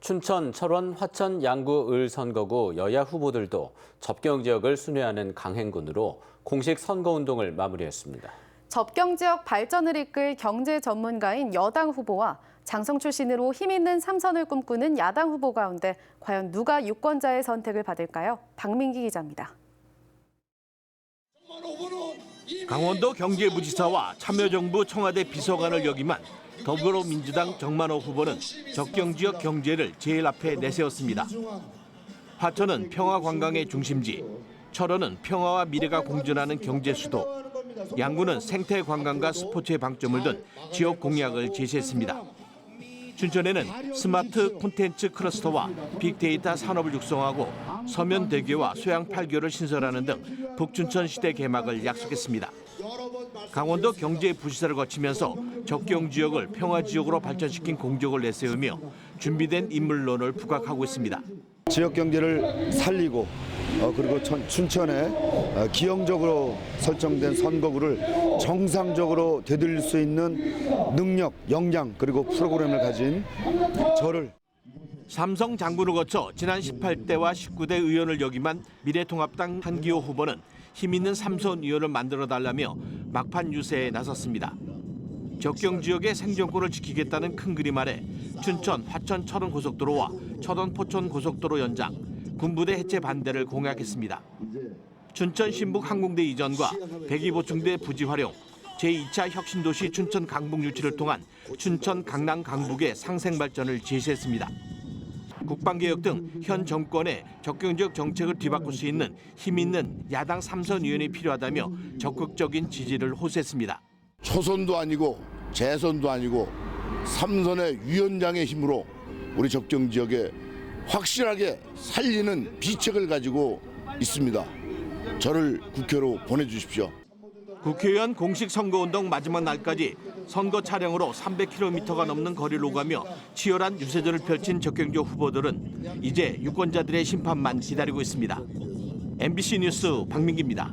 춘천, 철원, 화천, 양구, 을 선거구 여야 후보들도 접경 지역을 순회하는 강행군으로 공식 선거 운동을 마무리했습니다. 접경 지역 발전을 이끌 경제 전문가인 여당 후보와 장성 출신으로 힘 있는 삼선을 꿈꾸는 야당 후보 가운데 과연 누가 유권자의 선택을 받을까요? 박민기 기자입니다. 강원도 경제부지사와 참여정부 청와대 비서관을 역임한 더불어민주당 정만호 후보는 적경 지역 경제를 제일 앞에 내세웠습니다. 화천은 평화 관광의 중심지, 철원은 평화와 미래가 공존하는 경제 수도, 양구는 생태 관광과 스포츠에 방점을 둔 지역 공약을 제시했습니다. 춘천에는 스마트 콘텐츠 클러스터와 빅데이터 산업을 육성하고 서면 대교와 소양 8교를 신설하는 등 북춘천 시대 개막을 약속했습니다. 강원도 경제 부시사를 거치면서 적경 지역을 평화 지역으로 발전시킨 공적을 내세우며 준비된 인물론을 부각하고 있습니다. 지역 경제를 살리고 어, 그리고 천- 춘천에 어, 기형적으로 설정된 선거구를 정상적으로 되돌릴 수 있는 능력, 역량 그리고 프로그램을 가진 저를 삼성 장군을 거쳐 지난 18대와 19대 의원을 역임한 미래통합당 한기호 후보는 힘 있는 삼선 의원을 만들어 달라며 막판 유세에 나섰습니다. 적경 지역의 생존권을 지키겠다는 큰 그림 아래 춘천, 화천, 철원 고속도로와 철원, 포천 고속도로 연장, 군부대 해체 반대를 공약했습니다. 춘천 신북 항공대 이전과 백이 보충대 부지 활용, 제2차 혁신도시 춘천 강북 유치를 통한 춘천 강남 강북의 상생 발전을 제시했습니다. 국방개혁 등 현 정권의 적경지역 정책을 뒤바꿀 수 있는 힘 있는 야당 삼선 의원이 필요하다며 적극적인 지지를 호소했습니다. 초선도 아니고 재선도 아니고 삼선의 위원장의 힘으로 우리 적정 지역에 확실하게 살리는 비책을 가지고 있습니다. 저를 국회로 보내주십시오. 국회의원 공식 선거운동 마지막 날까지 선거 차량으로 300km가 넘는 거리를 오가며 치열한 유세전을 펼친 적경지역 후보들은 이제 유권자들의 심판만 기다리고 있습니다. MBC 뉴스 박민기입니다.